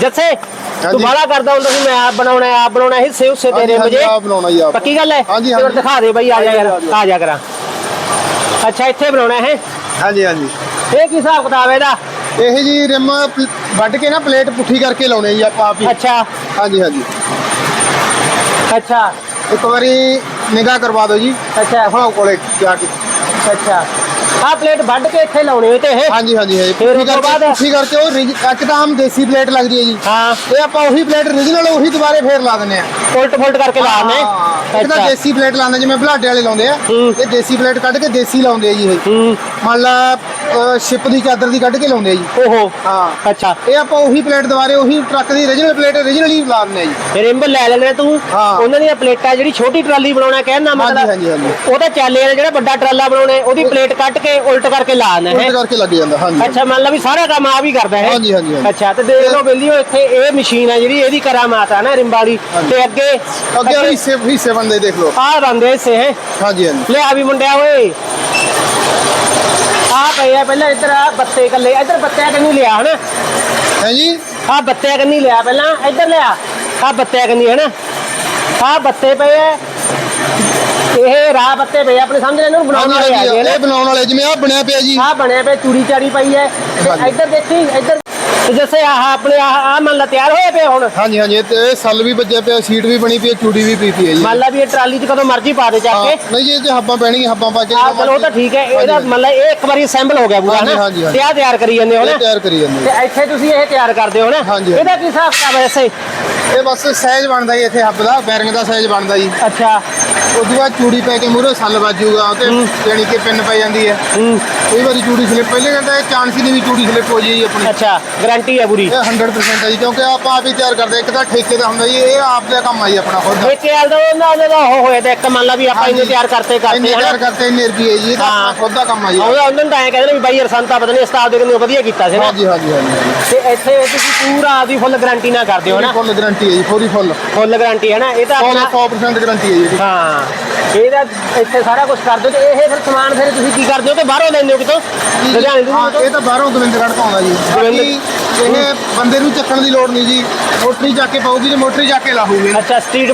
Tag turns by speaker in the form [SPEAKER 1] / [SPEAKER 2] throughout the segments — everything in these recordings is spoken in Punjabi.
[SPEAKER 1] ਜੱਸੇ ਤੂੰ
[SPEAKER 2] ਹਾਂਜੀ।
[SPEAKER 1] ਬਾਲਾ ਕਰਦਾ ਹੁੰਦਾ ਸੀ ਮੈਂ ਆਪ ਬਣਾਉਣਾ ਹੈ, ਆਪ ਬਣਾਉਣਾ ਹੈ, ਹਿੱਸੇ ਹੁੱਸੇ ਤੇਰੇ
[SPEAKER 2] ਹਾਂਜੀ,
[SPEAKER 1] ਮੁਝੇ
[SPEAKER 2] ਆਪ ਬਣਾਉਣਾ ਜੀ ਆਪ
[SPEAKER 1] ਪੱਕੀ ਗੱਲ ਹੈ
[SPEAKER 2] ਹਾਂਜੀ,
[SPEAKER 1] ਤੇ ਫਿਰ
[SPEAKER 2] ਹਾਂਜੀ।
[SPEAKER 1] ਦਿਖਾ ਦੇ ਬਈ ਆ ਜਾ ਯਾਰ ਆ ਜਾ ਕਰਾਂ ਅੱਛਾ ਇੱਥੇ ਬਣਾਉਣਾ ਹੈ
[SPEAKER 2] ਹਾਂਜੀ ਹਾਂਜੀ
[SPEAKER 1] ਇਹ ਕੀ ਹਿਸਾਬ ਕਿਤਾਬ ਹੈ ਇਹਦਾ
[SPEAKER 2] ਇਹ ਜੀ ਰਿਮ ਪਲ- ਵੱਢ ਕੇ ਨਾ ਪਲੇਟ ਪੁੱਠੀ ਕਰਕੇ ਲਾਉਣੇ ਜੀ ਆਪਾਂ ਆਪ ਹੀ
[SPEAKER 1] ਅੱਛਾ
[SPEAKER 2] ਹਾਂਜੀ ਹਾਂਜੀ
[SPEAKER 1] ਅੱਛਾ
[SPEAKER 2] ਇੱਕ ਵਾਰੀ ਨਿਗਾਹ ਕਰਵਾ ਦਿਓ ਜੀ
[SPEAKER 1] ਅੱਛਾ
[SPEAKER 2] ਹਾਂ ਕੋਲੇ ਜਾ ਕੇ
[SPEAKER 1] ਅੱਛਾ ਆ ਪਲੇਟ ਵੱਢ ਕੇ ਇੱਥੇ ਲਾਉਣੀ ਹੋਈ ਤੇ ਇਹ।
[SPEAKER 2] ਹਾਂਜੀ ਹਾਂਜੀ ਹਾਂਜੀ।
[SPEAKER 1] ਫਿਰ ਉਸ ਤੋਂ ਬਾਅਦ?
[SPEAKER 2] ਪੁੱਠੀ ਕਰਕੇ ਉਹ ਰਿਜ- ਇੱਕ ਤਾਂ ਆਮ ਦੇਸੀ ਪਲੇਟ ਲੱਗਦੀ ਹੈ ਜੀ।
[SPEAKER 1] ਹਾਂ।
[SPEAKER 2] ਇਹ ਆਪਾਂ ਉਹੀ ਪਲੇਟ ਰੀਜਨਲ ਉਹੀ ਦੁਬਾਰੇ ਫੇਰ ਲਾ ਦਿੰਦੇ ਆ
[SPEAKER 1] ਉਲਟ ਫੁਲਟ ਕਰਕੇ ਲਾਣੇ
[SPEAKER 2] ਇੱਕ ਤਾਂ ਦੇਸੀ ਪਲੇਟ ਲਾਉਂਦੇ ਜਿਵੇਂ ਬਲਾਡੇ ਵਾਲੇ ਲਾਉਂਦੇ ਆ।
[SPEAKER 1] ਹੂੰ।
[SPEAKER 2] ਇਹ ਦੇਸੀ ਪਲੇਟ ਕੱਢ ਕੇ ਦੇਸੀ ਲਾਉਂਦੇ ਆ ਜੀ ਇਹ।
[SPEAKER 1] ਹੂੰ।
[SPEAKER 2] ਮੰਨ ਲਾ ਸ਼ਿਪ ਦੀ ਚਾਦਰ ਦੀ ਕੱਢ ਕੇ ਲਾਉਂਦੇ ਆ ਜੀ।
[SPEAKER 1] ਓਹੋ।
[SPEAKER 2] ਹਾਂ।
[SPEAKER 1] ਅੱਛਾ।
[SPEAKER 2] ਇਹ ਆਪਾਂ ਉਹੀ ਪਲੇਟ ਦੁਬਾਰੇ ਉਹੀ ਟਰੱਕ ਦੀ ਰੀਜਨਲ ਪਲੇਟ ਰੀਜਨਲ ਹੀ ਲਾ ਦਿੰਦੇ ਆ ਜੀ।
[SPEAKER 1] ਫਿਰ ਇੰਬ ਲੈ ਲੈਣਾ ਤੂੰ।
[SPEAKER 2] ਹਾਂ।
[SPEAKER 1] ਉਹਨਾਂ ਦੀਆਂ ਪਲੇਟਾਂ ਜਿਹੜੀ ਛੋਟੀ ਟਰਾਲੀ ਬਣਾਉਣਾ ਕਹਿਣਾ
[SPEAKER 2] ਹਾਂਜੀ,
[SPEAKER 1] ਮਤਲਬ
[SPEAKER 2] ਹਾਂਜੀ, ਹਾਂਜੀ।
[SPEAKER 1] ਉਹ ਤਾਂ ਚਾਲੇ ਵਾਲਾ ਜਿਹੜਾ ਵੱਡਾ ਟਰਾਲਾ ਬਣਾਉਣਾ ਹੈ, ਉਹਦੀ ਪਲੇਟ ਕੱਟ ਕੇ ਉਲਟ ਕਰਕੇ ਲਾ ਦੇਣਾ
[SPEAKER 2] ਉਲਟ
[SPEAKER 1] ਹੈ
[SPEAKER 2] ਕਰਕੇ ਲੱਗ ਜਾਂਦਾ ਹਾਂਜੀ
[SPEAKER 1] ਅੱਛਾ ਮੰਨ ਲਾ ਵੀ ਸਾਰਾ ਕੰਮ ਆ ਵੀ ਕਰਦਾ ਹੈ
[SPEAKER 2] ਹਾਂਜੀ, ਹਾਂਜੀ, ਹਾਂਜੀ।
[SPEAKER 1] ਅੱਛਾ ਤੇ ਦੇਖ ਲਓ ਬੇਲੀਓ ਇੱਥੇ ਇਹ ਮਸ਼ੀਨ ਹੈ ਜਿਹੜੀ ਇਹਦੀ ਕਰਾਮਾਤ ਆ ਨਾ
[SPEAKER 2] ਹਾਂਜੀ।
[SPEAKER 1] ਤੇ ਅੱਗੇ
[SPEAKER 2] ਅੱਗੇ ਹਿੱਸੇ ਹਿੱਸੇ ਬੰਦੇ ਦੇਖ ਲਓ।
[SPEAKER 1] ਆ ਬੰਦੇ ਸੇ ਹੈ
[SPEAKER 2] ਹਾਂਜੀ ਹਾਂਜੀ।
[SPEAKER 1] ਲੈ ਆ ਵੀ ਮੁੰਡਿਆ ਓਏ। ਆ ਪਏ ਆ ਪਹਿਲਾਂ ਇੱਧਰ ਆ ਬੱਤੇ ਕੱਲੇ ਇੱਧਰ ਬੱਤਿਆਂ ਕੰਨੀ ਲਿਆ ਹਨਾ?
[SPEAKER 2] ਹੈ ਜੀ?
[SPEAKER 1] ਆ ਬੱਤਿਆਂ ਕੰਨੀ ਲਿਆ ਪਹਿਲਾਂ। ਇੱਧਰ ਲਿਆ। ਆ ਬੱਤਿਆਂ ਕੰਨੀ ਹਨਾ? ਆ ਬੱਤੇ ਪਏ ਆ। ਇਹ ਰਾਹ ਬੱਤੇ ਪਏ ਆ, ਆਪਣੇ ਸਮਝ ਇਹਨੂੰ ਬਣਾਉਣ
[SPEAKER 2] ਹਾਂਜੀ
[SPEAKER 1] ਵਾਲੇ ਆ
[SPEAKER 2] ਹਾਂਜੀ
[SPEAKER 1] ਗਏ
[SPEAKER 2] ਇਹ ਬਣਾਉਣ ਵਾਲੇ ਜਿਵੇਂ ਆ ਬਣਿਆ ਪਿਆ ਜੀ।
[SPEAKER 1] ਆ ਬਣਿਆ ਪਿਆ ਚੂੜੀ ਚਾੜੀ ਪਈ ਹੈ। ਤੇ
[SPEAKER 2] ਹਾਂਜੀ।
[SPEAKER 1] ਇੱਧਰ ਦੇਖੀ ਇੱਧਰ ਤੇ ਜੈਸੇ ਆਹ ਆਪਣੇ ਆਹ ਆ ਮੰਨ ਲਾ ਤਿਆਰ ਹੋਏ ਪਏ ਹੁਣ।
[SPEAKER 2] ਹਾਂਜੀ ਹਾਂਜੀ ਇਹ ਤੇ ਇਹ ਸੱਲ ਵੀ ਵੱਜਿਆ ਪਿਆ ਸੀਟ ਵੀ ਬਣੀ ਪਈ ਹੈ ਚੂੜੀ ਵੀ ਪਈ ਪਈ ਹੈ ਜੀ।
[SPEAKER 1] ਮੰਨ ਲਾ ਵੀ ਇਹ ਟਰਾਲੀ 'ਚ ਕਦੋਂ ਮਰਜ਼ੀ ਪਾ ਦੇ ਚੱਕ
[SPEAKER 2] ਹਾਂ,
[SPEAKER 1] ਕੇ।
[SPEAKER 2] ਨਹੀਂ ਜੀ ਇਹ 'ਚ ਹੱਬਾਂ ਪੈਣਗੀਆਂ ਹੱਬਾਂ ਪਾ ਕੇ
[SPEAKER 1] ਆ ਚਲੋ ਉਹ ਤਾਂ ਠੀਕ ਹੈ ਇਹਦਾ
[SPEAKER 2] ਹਾਂਜੀ,
[SPEAKER 1] ਮੰਨ ਲਾ ਇਹ ਇੱਕ ਵਾਰੀ ਅਸੈਂਬਲ ਹੋ ਗਿਆ ਪੂਰਾ
[SPEAKER 2] ਹਾਂਜੀ,
[SPEAKER 1] ਨਾ
[SPEAKER 2] ਹਾਂਜੀ, ਹਾਂਜੀ।
[SPEAKER 1] ਤੇ ਆ ਤਿਆਰ ਕਰੀ ਜਾਂਦੇ ਹੋ
[SPEAKER 2] ਇਹ
[SPEAKER 1] ਨਾ
[SPEAKER 2] ਤਿਆਰ ਕਰੀ ਜਾਂਦੇ
[SPEAKER 1] ਤੇ ਇੱਥੇ ਤੁਸੀਂ ਇਹ ਤਿਆਰ ਕਰਦੇ ਹੋ ਨਾ
[SPEAKER 2] ਹਾਂਜੀ,
[SPEAKER 1] ਇਹਦਾ ਕੀ ਹਿਸਾਬ ਕਿਤਾਬ ਹੈ ਐਸੇ
[SPEAKER 2] ਇਹ ਬਸ ਸਾਈਜ਼ ਬਣਦਾ ਜੀ ਇੱਥੇ ਹੱਬ ਦਾ ਬੈਰਿੰਗ ਦਾ ਸਾਈਜ਼ ਬਣਦਾ ਜੀ।
[SPEAKER 1] ਅੱਛਾ।
[SPEAKER 2] ਉਸ ਤੋਂ ਬਾਅਦ ਚੂੜੀ ਪੈ ਕੇ ਮੂਹਰੇ ਸੱਲ ਵੱਜੂਗਾ ਤੇ ਜਾਣੀ ਕਿ ਪਿੰਨ ਪੈ ਜਾਂਦੀ ਹੈ।
[SPEAKER 1] ਹੂੰ।
[SPEAKER 2] ਕਈ ਵਾਰੀ ਚੂੜੀ ਸਲਿੱਪ ਪਹਿਲੇ ਕਹਿੰਦਾ ਇਹ ਚਾਂਸ ਹੀ ਨਹੀਂ ਵੀ ਚੂੜੀ ਸਲਿੱਪ ਹੋ ਜਾਈ ਜੀ ਆਪਣੀ।
[SPEAKER 1] ਅੱਛਾ ਗਾਰੰਟੀ ਹੈ ਪੂਰੀ।
[SPEAKER 2] ਇਹ 100% ਹੈ ਜੀ ਕਿਉਂਕਿ ਆਪਾਂ ਆਪ ਹੀ ਤਿਆਰ ਕਰਦੇ ਹਾਂ। ਇੱਕ ਤਾਂ ਠੇਕੇ ਦਾ ਹੁੰਦਾ ਜੀ ਇਹ ਆਪ ਦਾ ਕੰਮ ਆ ਜੀ ਆਪਣਾ ਖੁਦ ਦਾ।
[SPEAKER 1] ਇਹ ਕਿਹਾ ਦਾ ਉਹਨਾਂ ਉਹਨਾਂ ਦਾ ਉਹ ਹੋਇਆ ਤੇ ਇੱਕ ਮੰਨ ਲਾ ਵੀ ਆਪਾਂ ਇਹਨੂੰ। ਤਿਆਰ ਕਰਤੇ ਕਰਦੇ
[SPEAKER 2] ਤਿਆਰ
[SPEAKER 1] ਹਾਂ
[SPEAKER 2] ਕਰਤੇ ਇੰਨੇ ਰੁਪਏ ਜੀ ਇਹ ਤਾਂ
[SPEAKER 1] ਹਾਂ।
[SPEAKER 2] ਆਪਣਾ ਖੁਦ ਦਾ ਕੰਮ ਆ ਜੀ।
[SPEAKER 1] ਉਹਨਾਂ ਨੂੰ ਤਾਂ ਐਂ ਕਹਿੰਦੇ ਨੇ ਵੀ ਬਾਈ ਰਸੰਤਾ ਪਤਾ ਨਹੀਂ ਉਸਤਾਦ ਦੇ ਕੋਲੋਂ ਵਧੀਆ ਕੀਤਾ ਸੀ ਨਾ।
[SPEAKER 2] ਹਾਂਜੀ ਹਾਂਜੀ
[SPEAKER 1] ਤੇ ਇੱਥੇ ਤੁਸੀਂ ਪੂਰਾ ਆਪਦੀ ਫੁੱਲ ਗਾਰੰਟੀ ਨਾਲ ਕਰਦੇ ਹੋ ਨਾ?
[SPEAKER 2] ਫੁੱਲ ਗਾਰੰਟੀ ਹੈ ਜੀ ਪੂਰੀ ਫੁੱਲ
[SPEAKER 1] ਫੁੱਲ ਗਾਰੰਟੀ ਹੈ ਨਾ ਇਹ ਤਾਂ
[SPEAKER 2] 100
[SPEAKER 1] ਆਪਣਾ
[SPEAKER 2] 100% ਗਾਰੰਟੀ ਹੈ ਜੀ।
[SPEAKER 1] ਹਾਂ। ਇਹਦਾ ਇੱਥੇ ਸਾਰਾ ਕੁਝ ਕਰਦੇ ਹੋ ਤੇ ਇਹ ਫਿਰ ਸਮਾਨ ਫਿਰ ਤੁਸੀਂ ਕੀ ਕਰਦੇ ਹੋ? ਕਿ ਬਾਹਰੋਂ ਲੈਂਦੇ ਹੋ ਕਿਤੋਂ ਲੁਧਿਆਣੇ ਤੋਂ?
[SPEAKER 2] ਹਾਂ ਇਹ ਤਾਂ ਬਾਹਰੋਂ ਗੋਬਿੰਦਗੜ੍ਹ ਤੋਂ ਆਉਂਦਾ ਜੀ। ਬਾਕੀ ਇਹ ਬੰਦੇ ਨੂੰ ਚੱਕਣ ਦੀ ਲੋੜ ਨਹੀਂ ਜੀ। ਮੋਟਰੀ ਜਾ ਕੇ ਪਾਉਗੀ ਤੇ ਮੋਟਰੀ ਜਾ ਕੇ ਲਾਹੂਗੀ
[SPEAKER 1] ਅੱਛਾ ਸਟਰੀਟ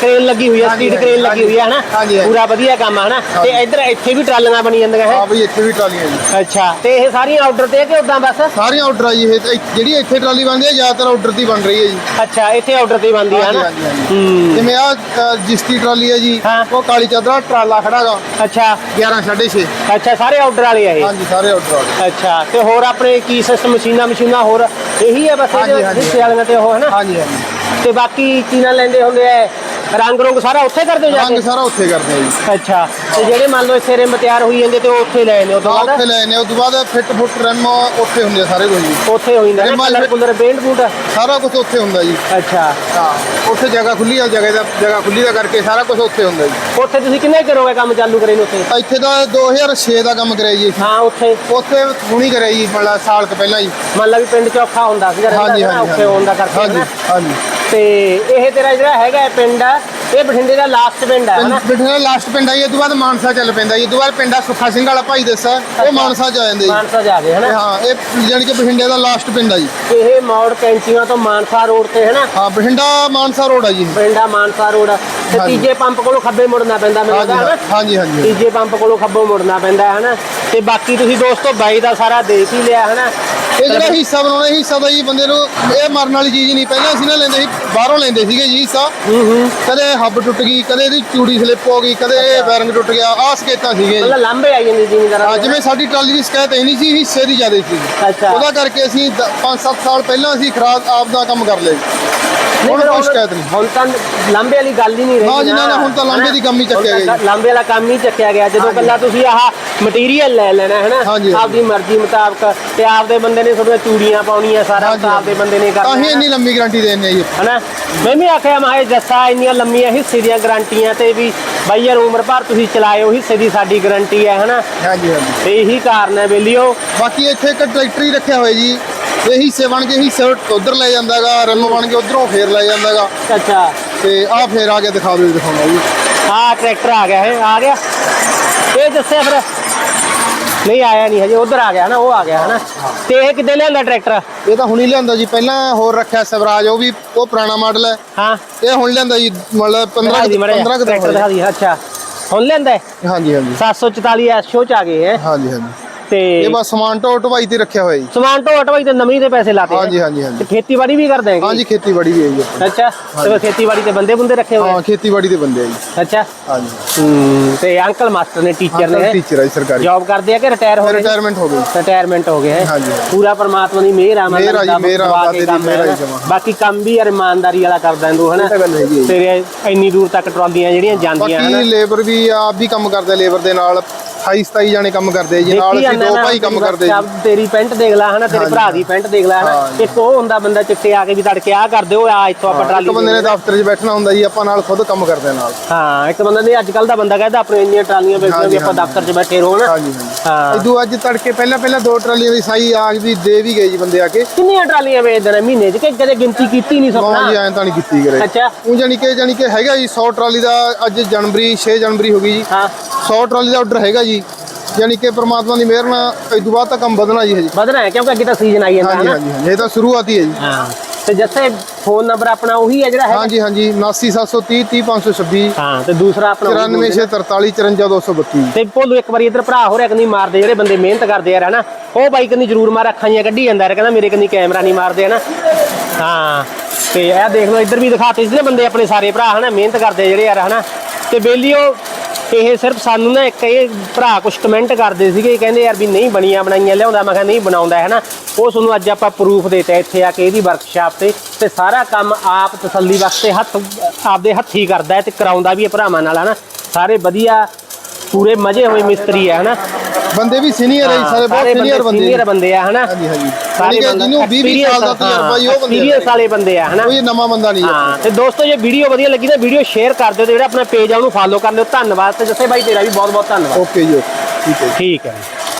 [SPEAKER 1] ਕ੍ਰੇਨ ਲੱਗੀ ਹੋਈ ਹੈ
[SPEAKER 2] ਹਾਂਜੀ,
[SPEAKER 1] ਸਟਰੀਟ ਕ੍ਰੇਨ ਲੱਗੀ ਹੋਈ ਹੈ ਹਨਾ?
[SPEAKER 2] ਹਾਂਜੀ, ਹਾਂਜੀ।
[SPEAKER 1] ਪੂਰਾ ਵਧੀਆ ਕੰਮ ਹੈ ਹਨਾ? ਤੇ
[SPEAKER 2] ਹਾਂਜੀ।
[SPEAKER 1] ਇੱਧਰ ਇੱਥੇ ਵੀ ਟਰਾਲੀਆਂ ਬਣੀ ਜਾਂਦੀਆਂ ਹੈ?
[SPEAKER 2] ਹਾਂ ਬਈ ਇੱਥੇ ਵੀ ਟਰਾਲੀਆਂ ਜੀ।
[SPEAKER 1] ਅੱਛਾ ਤੇ ਇਹ ਸਾਰੀਆਂ ਆਰਡਰ ਤੇ ਹੈ ਕਿ ਉਦਾਂ ਬਸ?
[SPEAKER 2] ਸਾਰੀਆਂ ਆਰਡਰ ਆ ਜੀ ਇਹ ਤਾਂ ਇੱਥੇ- ਜਿਹੜੀ ਇੱਥੇ ਟਰਾਲੀ ਬਣਦੀ ਹੈ ਜ਼ਿਆਦਾਤਰ ਆਰਡਰ ਦੀ ਬਣ ਰਹੀ ਹੈ ਜੀ।
[SPEAKER 1] ਅੱਛਾ ਇੱਥੇ ਆਰਡਰ ਤੇ ਬਣਦੀ ਹੈ
[SPEAKER 2] ਹਾਂਜੀ,
[SPEAKER 1] ਨਾ
[SPEAKER 2] ਹਾਂਜੀ, ਹਾਂਜੀ।
[SPEAKER 1] ਹੂੰ।
[SPEAKER 2] ਜਿਵੇਂ ਆ ਜਿਸਤੀ ਟਰਾਲੀ ਹੈ ਜੀ
[SPEAKER 1] ਹਾਂ।
[SPEAKER 2] ਉਹ ਕਾਲੀ ਚਾਦਰਾ ਟਰਾਲਾ ਖੜਾਗਾ।
[SPEAKER 1] ਅੱਛਾ।
[SPEAKER 2] 11 6.5
[SPEAKER 1] ਅੱਛਾ ਸਾਰੇ ਆਰਡਰ ਵਾਲੇ ਆ ਇਹ?
[SPEAKER 2] ਹਾਂਜੀ ਸਾਰੇ ਆਰਡਰ ਆ ਗਏ।
[SPEAKER 1] ਅੱਛਾ ਤੇ ਹੋਰ ਆਪਣੇ ਕੀ ਸਿਸਟਮ ਮਸ਼ੀਨਾਂ ਮਸ਼ੀਨਾਂ ਹੋਰ ਇਹੀ ਹੈ ਬਸ
[SPEAKER 2] ਹਾਂਜੀ,
[SPEAKER 1] ਇਹਦੇ
[SPEAKER 2] ਹਾਂਜੀ।
[SPEAKER 1] ਹਿੱਸੇ ਵਾਲੀਆਂ ਤੇ ਉਹ ਹੈ ਨਾ?
[SPEAKER 2] ਹਾਂਜੀ ਹਾਂਜੀ।
[SPEAKER 1] ਤੇ ਬਾਕੀ ਕੀ ਨਾਲ ਲੈਂਦੇ ਹੁੰਦੇ ਆ ਰੰਗ ਰੰਗ ਸਾਰਾ ਉੱਥੇ ਕਰਦੇ ਹੋ ਜਾ
[SPEAKER 2] ਰੰਗ
[SPEAKER 1] ਕੇ?
[SPEAKER 2] ਸਾਰਾ ਉੱਥੇ ਕਰਦੇ ਆ ਜੀ।
[SPEAKER 1] ਅੱਛਾ ਤੇ ਜਿਹੜੇ ਮੰਨ ਲਓ ਇੱਥੇ ਰਿਮ ਤਿਆਰ ਹੋਈ ਜਾਂਦੇ ਤੇ ਉਹ ਉੱਥੇ ਲੈ ਜਾਂਦੇ ਉਹ ਤੋਂ
[SPEAKER 2] ਹਾਂ,
[SPEAKER 1] ਬਾਅਦ?
[SPEAKER 2] ਉੱਥੇ ਲੈ ਨੇ ਉਸ ਤੋਂ ਬਾਅਦ ਫਿੱਟ ਫੁੱਟ ਰਿਮ ਉੱਥੇ ਹੁੰਦੇ ਆ ਸਾਰੇ ਕੁਝ ਜੀ
[SPEAKER 1] ਉੱਥੇ ਹੋ ਜਾਂਦਾ
[SPEAKER 2] ਰਿਮਾਂ
[SPEAKER 1] ਕਲਰ
[SPEAKER 2] ਜਿਹੜੇ-
[SPEAKER 1] ਕੁਲਰ ਪੇਂਟ? ਬੂਟ
[SPEAKER 2] ਸਾਰਾ ਕੁਝ ਉੱਥੇ ਹੁੰਦਾ ਜੀ।
[SPEAKER 1] ਅੱਛਾ।
[SPEAKER 2] ਹਾਂ ਉੱਥੇ ਜਗ੍ਹਾ ਖੁੱਲੀ ਆ ਜਗ੍ਹਾ ਦਾ ਜਗ੍ਹਾ ਖੁੱਲੀ ਦਾ ਕਰਕੇ ਸਾਰਾ ਕੁਝ ਉੱਥੇ ਹੁੰਦਾ ਜੀ।
[SPEAKER 1] ਉੱਥੇ ਤੁਸੀਂ ਕਿੰਨੇ ਕਰੋਗੇ ਕੰਮ ਚਾਲੂ ਕਰੇ ਨੂੰ ਉੱਥੇ?
[SPEAKER 2] ਇੱਥੇ ਤਾਂ 2006 ਦਾ ਕੰਮ ਕਰਿਆ ਜੀ।
[SPEAKER 1] ਹਾਂ ਉੱਥੇ।
[SPEAKER 2] ਉੱਥੇ ਹੁਣੀ ਕਰਿਆ ਜੀ ਮਤਲਬ ਸਾਲ ਕੁ ਪਹਿਲਾਂ ਜੀ।
[SPEAKER 1] ਮੰਨ ਲਾ ਵੀ ਪਿੰਡ ਚ ਔਖਾ ਹੁੰਦਾ ਸੀ
[SPEAKER 2] ਹਾਂਜੀ ਹਾਂਜੀ
[SPEAKER 1] ਔਖੇ ਹੋਣ ਦਾ ਕਰਕੇ
[SPEAKER 2] ਹਾਂਜੀ
[SPEAKER 1] ਨਾ
[SPEAKER 2] ਹਾਂਜੀ।
[SPEAKER 1] ਤੇ ਇਹ ਤੇਰਾ ਜਿਹੜਾ ਹੈਗਾ ਇਹ ਪਿੰਡ ਆ ਇਹ ਬਠਿੰਡੇ ਦਾ ਲਾਸਟ ਪਿੰਡ ਹੈ ਹਨਾ?
[SPEAKER 2] ਬਿਠਣਾ ਲਾਸਟ ਪਿੰਡ ਆ ਜੀ ਇਹ ਤੋਂ ਬਾਅਦ ਮਾਨਸਾ ਚੱਲ ਪੈਂਦਾ ਇਹ ਤੋਂ ਬਾਅਦ ਪਿੰਡਾ ਸੁੱਖਾ ਸਿੰਘ ਵਾਲਾ ਭਾਈ ਦੱਸਾ ਉਹ ਮਾਨਸਾ ਚ ਆ ਜਾਂਦੇ ਜੀ।
[SPEAKER 1] ਮਾਨਸਾ ਜਾ ਕੇ ਹਨਾ?
[SPEAKER 2] ਹਾਂ ਇਹ ਜਾਣੀ ਕਿ ਬਠਿੰਡੇ ਦਾ ਲਾਸਟ ਪਿੰਡ ਆ ਜੀ।
[SPEAKER 1] ਇਹ ਮੌੜ ਕੈਂਚੀਆਂ ਤੋਂ ਮਾਨਸਾ ਰੋਡ ਤੇ ਹੈ ਨਾ
[SPEAKER 2] ਹਾਂ ਬਠਿੰਡਾ ਮਾਨਸਾ ਰੋਡ ਆ ਜੀ।
[SPEAKER 1] ਪਿੰਡਾ ਮਾਨਸਾ ਰੋਡ ਤੇ। ਤੀਜੇ ਪੰਪ ਕੋਲੋਂ ਖੱਬੇ ਮੁੜਨਾ ਪੈਂਦਾ ਮੈਨੂੰ ਲੱਗਦਾ
[SPEAKER 2] ਹਾਂਜੀ ਹਾਂਜੀ
[SPEAKER 1] ਤੀਜੇ ਪੰਪ ਕੋਲੋਂ ਖੱਬੋਂ ਮੁੜਨਾ ਪੈਂਦਾ ਹੈ ਨਾ ਤੇ ਬਾਕੀ ਤੁਸੀਂ ਦੋਸਤੋ ਬਾਈ ਦਾ ਸਾਰਾ ਦੇਖ ਹੀ ਲਿਆ ਹੈ ਨਾ
[SPEAKER 2] ਇਹ ਜਿਹੜਾ ਹਿੱਸਾ ਬਣਾਉਣਾ ਇਹ ਹਿੱਸਾ ਦਾ ਜੀ ਬੰਦੇ ਨੂੰ ਇਹ ਮਰਨ ਵਾਲੀ ਚੀਜ਼ ਨਹੀਂ। ਪਹਿਲਾਂ ਅਸੀਂ ਨਾ ਲੈਂਦੇ ਸੀ ਬਾਹਰੋਂ ਲੈਂਦੇ ਸੀਗੇ ਜੀ ਹਿੱਸਾ। ਕਦੇ ਹੱਬ ਟੁੱਟ ਗਈ ਕਦੇ ਇਹਦੀ ਚੂੜੀ ਸਲਿੱਪ ਹੋ ਗਈ ਕਦੇ ਇਹ ਬੈਰਿੰਗ ਟੁੱਟ ਗਿਆ ਆਹ ਸਕੇਤਾਂ ਸੀਗੀਆਂ ਜੀ।
[SPEAKER 1] ਮਤਲਬ ਲਾਂਬੇ ਆਈ ਜਾਂਦੀ
[SPEAKER 2] ਹਾਂ
[SPEAKER 1] ਜ਼ਿਮੀਂਦਾਰਾਂ ਦੇ
[SPEAKER 2] ਜਿਵੇਂ ਸਾਡੀ ਟਰਾਲੀ ਦੀ ਸ਼ਿਕਾਇਤ ਇਹ ਨਹੀਂ ਸੀ ਹਿੱਸੇ ਦੀ ਜ਼ਿਆਦਾ ਸੀ।
[SPEAKER 1] ਅੱਛਾ।
[SPEAKER 2] ਉਹਦਾ ਕਰਕੇ ਅਸੀਂ 5-7 ਸਾਲ ਪਹਿਲਾਂ ਅਸੀਂ ਖਰਾਬ ਆਪ ਦਾ ਕੰਮ ਕਰ ਲਿਆ
[SPEAKER 1] ਨਹੀਂ,
[SPEAKER 2] ਹੁਣ ਕੋਈ ਸ਼ਿਕਾਇਤ ਨਹੀਂ।
[SPEAKER 1] ਹੁਣ ਤਾਂ ਲਾਂਬੇ ਵਾਲੀ ਗੱਲ ਹੀ ਨਹੀਂ ਰਹੀ
[SPEAKER 2] ਹਾਂ ਜੀ, ਨਾ, ਨਾ, ਹੁਣ ਤਾਂ ਲਾਂਬੇ ਦੀ ਕੰਮ ਹੀ ਚੱਕਿਆ ਗਿਆ
[SPEAKER 1] ਲਾਂਬੇ ਵਾਲਾ ਕੰਮ ਹੀ ਚੱਕਿਆ ਗਿਆ। ਜਦੋਂ। ਕੱਲਾ ਤੁਸੀਂ ਆਹ ਮਟੀਰੀਅਲ ਲੈ ਲੈਣਾ ਹੈ ਨਾ
[SPEAKER 2] ਹਾਂਜੀ, ਹਾਂਜੀ।
[SPEAKER 1] ਆਪਦੀ ਮਰਜ਼ੀ ਮੁਤਾਬਕ ਤੇ ਆਪਦੇ ਬੰਦੇ ਨੇ ਤੁਹਾਡੀਆਂ ਚੂੜੀਆਂ ਪਾਉਣੀਆਂ ਸਾਰਾ
[SPEAKER 2] ਹਾਂਜੀ,
[SPEAKER 1] ਆਪਦੇ ਬੰਦੇ ਨੇ
[SPEAKER 2] ਤਾਂ
[SPEAKER 1] ਕਰਨਾ
[SPEAKER 2] ਹੀ
[SPEAKER 1] ਹੈ
[SPEAKER 2] ਇੰਨੀ ਲੰਮੀ ਗਾਰੰਟੀ ਦੇਣੇ ਜੀ।
[SPEAKER 1] ਹਨਾ? ਮੈਂ ਵੀ ਆਖਿਆ ਮਾਏ ਜੱਸਾ ਇੰਨੀਆਂ ਲੰਮੀਆਂ ਹਿੱਸੇ ਦੀਆਂ ਗਾਰੰਟੀਆਂ ਤੇ ਵੀ ਬਾਈ ਯਾਰ ਉਮਰ ਭਰ ਤੁਸੀਂ ਚਲਾਏ ਉਹ ਹਿੱਸੇ ਦੀ ਸਾਡੀ ਗਾਰੰਟੀ ਹੈ ਹਨਾ?
[SPEAKER 2] ਹਾਂਜੀ ਹਾਂਜੀ।
[SPEAKER 1] ਤੇ ਇਹੀ ਕਾਰਨ ਹੈ ਬੇਲੀਓ।
[SPEAKER 2] ਬਾਕੀ ਇੱਥੇ ਇੱਕ ਟਰੈਕਟਰ ਹੀ ਰੱਖਿਆ ਹੋਇਆ ਜੀ। ਇਹ ਹਿੱਸੇ ਬਣ ਕੇ ਹਿੱਸੇ ਉਧਰ ਲੈ ਜਾਂਦਾਗਾ ਰਿਮ ਬਣ ਕੇ ਉਧਰੋਂ ਫੇਰ ਲੈ ਜਾਂਦਾਗਾ।
[SPEAKER 1] ਅੱਛਾ।
[SPEAKER 2] ਤੇ ਆਹ ਫੇਰ ਆ ਕੇ ਦਿਖਾ ਦਿਓ ਜੀ ਦਿਖਾਉਣਾ ਜੀ।
[SPEAKER 1] ਆਹ ਟਰੈਕਟਰ ਆ ਗਿਆ ਹੈ ਆ ਗਿਆ। ਇਹ ਦੱਸਿਆ ਫਿਰ ਨਹੀਂ ਆਇਆ ਨਹੀਂ ਹਜੇ ਉਧਰ ਆ ਗਿਆ ਹਨਾ ਉਹ ਆ ਗਿਆ ਹਨਾ? ਤੇ ਇਹ ਕਿੱਦੇ ਲਿਆਂਦਾ ਟਰੈਕਟਰ?
[SPEAKER 2] ਇਹ ਤਾਂ ਹੁਣੀ ਲਿਆਂਦਾ ਜੀ ਪਹਿਲਾਂ ਹੋਰ ਰੱਖਿਆ ਸਵਰਾਜ ਉਹ ਵੀ ਉਹ ਪੁਰਾਣਾ ਮਾਡਲ ਹੈ।
[SPEAKER 1] ਹਾਂ।
[SPEAKER 2] ਇਹ ਹੁਣ ਲਿਆਂਦਾ ਜੀ ਮਤਲਬ 15
[SPEAKER 1] ਦਿਖਾ ਦੀ ਮਾੜਾ
[SPEAKER 2] 15
[SPEAKER 1] ਜਿਹਾ, ਟਰੈਕਟਰ ਦਿਖਾ ਦੀ ਅੱਛਾ। ਹੁਣ ਹੈ?
[SPEAKER 2] ਹਾਂਜੀ ਹਾਂਜੀ।
[SPEAKER 1] 744 ਐਸਓ ਚ ਆ ਗਏ ਹੈ
[SPEAKER 2] ਹਾਂਜੀ ਹਾਂਜੀ।
[SPEAKER 1] ਤੇ
[SPEAKER 2] ਇਹ ਬਸ ਸਮਾਨ ਢੋ ਢਵਾਈ ਤੇ ਰੱਖਿਆ ਹੋਇਆ ਜੀ।
[SPEAKER 1] ਸਮਾਨ ਢੋ ਅਟਵਾਈ ਤੇ ਨਵੀਂ ਦੇ ਪੈਸੇ ਲਾਤੇ
[SPEAKER 2] ਹਾਂਜੀ। ਹਾਂਜੀ
[SPEAKER 1] ਤੇ
[SPEAKER 2] ਹਾਂਜੀ
[SPEAKER 1] ਖੇਤੀਬਾੜੀ ਵੀ ਕਰਦੇ ਹੈਗੇ?
[SPEAKER 2] ਹਾਂਜੀ ਖੇਤੀਬਾੜੀ ਵੀ ਹੈ ਜੀ।
[SPEAKER 1] ਅੱਛਾ ਤੇ ਖੇਤੀਬਾੜੀ ਤੇ ਬੰਦੇ ਬੰਦੇ ਰੱਖੇ ਹੋਏ?
[SPEAKER 2] ਹਾਂ ਖੇਤੀਬਾੜੀ ਦੇ ਬੰਦੇ ਆ ਜੀ।
[SPEAKER 1] ਅੱਛਾ।
[SPEAKER 2] ਹਾਂਜੀ।
[SPEAKER 1] ਤੇ ਅੰਕਲ ਮਾਸਟਰ ਨੇ ਟੀਚਰ ਨੇ
[SPEAKER 2] ਟੀਚਰ ਹੈ? ਸਰਕਾਰੀ।
[SPEAKER 1] ਜੌਬ ਕਰਦੇ ਆ ਕਿ ਰਿਟਾਇਰ ਹੋ ਗਏ?
[SPEAKER 2] ਰਿਟਾਇਰਮੈਂਟ ਹੋ ਗਈ
[SPEAKER 1] ਰਿਟਾਇਰਮੈਂਟ ਹੋ ਗਏ
[SPEAKER 2] ਹਾਂਜੀ।
[SPEAKER 1] ਪੂਰਾ ਪਰਮਾਤਮਾ ਦੀ ਮਿਹਰ ਆ ਮਤਲਬ
[SPEAKER 2] ਮਿਹਰ ਆ ਜੀ,
[SPEAKER 1] ਦਬ
[SPEAKER 2] ਮਿਹਰ ਆ,
[SPEAKER 1] ਦਬਾ ਕੇ
[SPEAKER 2] ਦਾਤੇ ਦੀ ਆ
[SPEAKER 1] ਹੈ
[SPEAKER 2] ਜਮਾਂ।
[SPEAKER 1] ਬਾਕੀ ਕੰਮ ਵੀ ਯਾਰ ਇਮਾਨਦਾਰੀ ਵਾਲਾ ਕਰਦਾ ਇਹਨੂੰ ਹਨਾ। ਤੇਰੇ ਇੰਨੀ ਦੂਰ ਤੱਕ ਟਰਾਲੀਆਂ ਜਿਹੜੀਆਂ ਜਾਂਦੀਆਂ
[SPEAKER 2] ਬਾਕੀ
[SPEAKER 1] ਹਨਾ?
[SPEAKER 2] ਲੇਬਰ ਵੀ ਆਪ ਵੀ ਕੰਮ ਕਰਦੇ ਲੇਬਰ ਦੇ ਨਾਲ। 28 27 ਜਾਣੇ ਕੰਮ ਕਰਦੇ ਆ ਜੀ ਨਾਲ ਅਸੀਂ ਦੋ
[SPEAKER 1] ਨਾ,
[SPEAKER 2] ਭਾਈ ਕੰਮ ਕਰਦੇ ਜੀ।
[SPEAKER 1] ਤੇਰੀ ਪੈਂਟ ਦੇਖ ਲੈ ਹਨਾ ਤੇਰੇ। ਭਰਾ ਦੀ ਪੈਂਟ ਦੇਖ ਲੈ ਹਨਾ। ਇੱਕ ਉਹ ਹੁੰਦਾ ਬੰਦਾ ਚਿੱਟੇ ਆ ਕੇ ਵੀ ਤੜਕੇ ਆ ਕਰਦੇ ਹੋ ਆ ਇੱਥੋਂ ਆਪਾਂ ਟਰਾਲੀ
[SPEAKER 2] ਇੱਕ ਬੰਦੇ ਨੇ ਦਫ਼ਤਰ 'ਚ ਬੈਠਣਾ ਹੁੰਦਾ ਜੀ ਆਪਾਂ ਨਾਲ ਖੁਦ ਕੰਮ ਕਰਦੇ ਨਾਲ।
[SPEAKER 1] ਹਾਂ ਇੱਕ ਬੰਦਾ ਨਹੀਂ ਅੱਜ ਕੱਲ ਦਾ ਬੰਦਾ ਕਹਿੰਦਾ ਆਪਣੇ ਇੰਨੀਆਂ ਟਰਾਲੀਆਂ ਵੇਚੀਆਂ ਵੀ ਆਪਾਂ। ਦਫ਼ਤਰ 'ਚ ਬੈਠੇ ਰਹੋ ਨਾ ਹਾਂ।
[SPEAKER 2] ਇਦੋਂ ਅੱਜ ਤੜਕੇ ਪਹਿਲਾਂ ਪਹਿਲਾਂ ਦੋ ਟਰਾਲੀਆਂ ਦੀ ਸਾਈ ਆ ਵੀ ਦੇ ਵੀ ਗਏ ਜੀ ਬੰਦੇ ਆ ਕੇ।
[SPEAKER 1] ਕਿੰਨੀਆਂ ਟਰਾਲੀਆਂ ਵੇਚਦੇ ਨੇ ਮਹੀਨੇ 'ਚ? ਕਿ ਕਦੇ ਗਿਣਤੀ ਕੀਤੀ ਨਹੀਂ
[SPEAKER 2] ਨੌ ਜੀ
[SPEAKER 1] ਸੁਪਨਾ
[SPEAKER 2] ਐਂ ਤਾਂ ਨਹੀਂ ਕੀਤੀ ਕਰੇ
[SPEAKER 1] ਅੱਛਾ।
[SPEAKER 2] ਉਹ ਜਾਨੀ ਕਿ ਜਾਨੀ ਕਿ ਹੈਗਾ ਜੀ 100 ਟਰਾਲੀ ਦਾ ਅੱਜ ਜਨਵਰੀ 6 ਜਨਵਰੀ ਹੋ ਗਈ ਜੀ।
[SPEAKER 1] ਹਾਂ।
[SPEAKER 2] 100 ਟਰਾਲੀ ਦਾ ਆਰਡਰ ਹੈਗਾ ਜੀ ਜਾਨੀ ਕਿ ਪ੍ਰਮਾਤਮਾ ਦੀ ਮਿਹਰ ਨਾਲ ਇਦੋਂ ਬਾਅਦ ਤਾਂ ਕੰਮ ਵਧਣਾ ਜੀ ਹਜੇ।
[SPEAKER 1] ਵਧਣਾ ਹੈ ਕਿਉਂਕਿ ਅੱਗੇ ਤਾਂ ਸੀਜ਼ਨ ਆਈ ਜਾਂਦਾ
[SPEAKER 2] ਹਾਂਜੀ
[SPEAKER 1] ਹਨਾ?
[SPEAKER 2] ਹਾਂਜੀ ਹਾਂਜੀ ਇਹ ਤਾਂ ਸ਼ੁਰੂਆਤ ਹੀ ਹੈ ਜੀ।
[SPEAKER 1] ਹਾਂ ਤੇ ਜੱਸੇ ਫੋਨ ਨੰਬਰ ਆਪਣਾ ਉਹੀ ਹੈ ਜਿਹੜਾ ਹੈ
[SPEAKER 2] ਹਾਂਜੀ ਹਾਂਜੀ 79730 30526
[SPEAKER 1] ਹਾਂ ਤੇ ਦੂਸਰਾ ਆਪਣਾ ਉਹੀ ਬੋਲ ਦੇਣਾ।
[SPEAKER 2] 94643 54232
[SPEAKER 1] ਤੇ ਭੋਲੂ ਇੱਕ ਵਾਰੀ ਇਧਰ ਭਰਾ ਹੋ ਰਿਹਾ ਕਿ ਨਹੀਂ ਮਾਰਦੇ ਜਿਹੜੇ ਬੰਦੇ ਮਿਹਨਤ ਕਰਦੇ ਯਾਰ ਹਨਾ? ਉਹ ਬਾਈ ਕੰਨੀ ਜ਼ਰੂਰ ਮਾਰ ਅੱਖਾਂ ਜੀਆਂ ਕੱਢੀ ਜਾਂਦਾ ਯਾਰ ਕਹਿੰਦਾ ਮੇਰੇ ਕੰਨੀ ਕੈਮਰਾ ਨਹੀਂ ਮਾਰਦੇ ਹਨਾ? ਹਾਂ ਤੇ ਇਹ ਦੇਖ ਲਓ ਇੱਧਰ ਵੀ ਦਿਖਾਤੇ ਜਿਹੜੇ ਬੰਦੇ ਆਪਣੇ ਸਾਰੇ ਭਰਾ ਹਨਾ? ਮਿਹਨਤ ਕਰਦੇ ਜਿਹੜੇ ਯਾਰ ਹਨਾ? ਤੇ ਬੇਲੀਓ ਇਹ ਸਿਰਫ ਸਾਨੂੰ ਨਾ ਇੱਕ ਇਹ ਭਰਾ ਕੁਝ ਕਮੈਂਟ ਕਰਦੇ ਸੀਗੇ ਕਹਿੰਦੇ ਯਾਰ ਵੀ ਨਹੀਂ ਬਣੀਆਂ ਬਣਾਈਆਂ, ਲਿਆਉਂਦਾ, ਮੈਂ ਕਿਹਾ ਨਹੀਂ ਬਣਾਉਂਦਾ ਹੈ ਨਾ ਉਹ ਤੁਹਾਨੂੰ ਅੱਜ ਆਪਾਂ ਪ੍ਰੂਫ ਦੇਤਾ ਇੱਥੇ ਆ ਕੇ ਇਹਦੀ ਵਰਕਸ਼ਾਪ ਤੇ ਤੇ ਸਾਰਾ ਕੰਮ ਆਪ ਤਸੱਲੀ ਵਾਸਤੇ ਹੱਥ, ਆਪਦੇ ਹੱਥੀ ਕਰਦਾ ਹੈ ਤੇ ਕਰਾਉਂਦਾ ਵੀ ਹੈ ਭਰਾਵਾਂ ਨਾਲ, ਹਨਾ? ਸਾਰੇ ਵਧੀਆ, ਪੂਰੇ ਮਜੇ ਹੋਏ ਮਿਸਤਰੀ ਹੈ, ਹਨਾ?
[SPEAKER 2] ਬੰਦੇ ਵੀ ਸੀਨੀਅਰ ਹੈ ਜੀ, ਸਾਰੇ ਬਹੁਤ ਸੀਨੀਅਰ ਬੰਦੇ
[SPEAKER 1] ਸੀਨੀਅਰ ਬੰਦੇ ਆ ਹਨਾ?
[SPEAKER 2] ਹਾਂਜੀ ਹਾਂਜੀ।
[SPEAKER 1] ਸਾਰੇ
[SPEAKER 2] ਸਾਰੇ ਜਿਹਨੂੰ 20 20 ਸਾਲ ਦਾ ਤਜਰਬਾ ਜੀ ਉਹ ਬੰਦੇ
[SPEAKER 1] ਐਕਸਪੀਰੀਅੰਸ ਵਾਲੇ ਬੰਦੇ ਆ ਹਨਾ?
[SPEAKER 2] ਕੋਈ ਨਵਾਂ ਬੰਦਾ ਨਹੀਂ ਹੈ।
[SPEAKER 1] ਹਾਂ ਤੇ ਦੋਸਤੋ ਜੇ ਵੀਡੀਓ ਵਧੀਆ ਲੱਗੀ ਤਾਂ ਵੀਡੀਓ ਸ਼ੇਅਰ ਕਰ ਦਿਓ ਤੇ ਜਿਹੜਾ ਆਪਣਾ ਪੇਜ ਆ ਉਹਨੂੰ ਫਾਲੋ ਕਰ ਲਿਓ। ਧੰਨਵਾਦ ਤੇ ਜੱਸੇ ਬਾਈ ਤੇਰਾ ਵੀ ਬਹੁਤ ਬਹੁਤ ਧੰਨਵਾਦ।
[SPEAKER 2] ਓਕੇ ਜੀ ਠੀਕ ਹੈ।
[SPEAKER 1] ਠੀਕ ਹੈ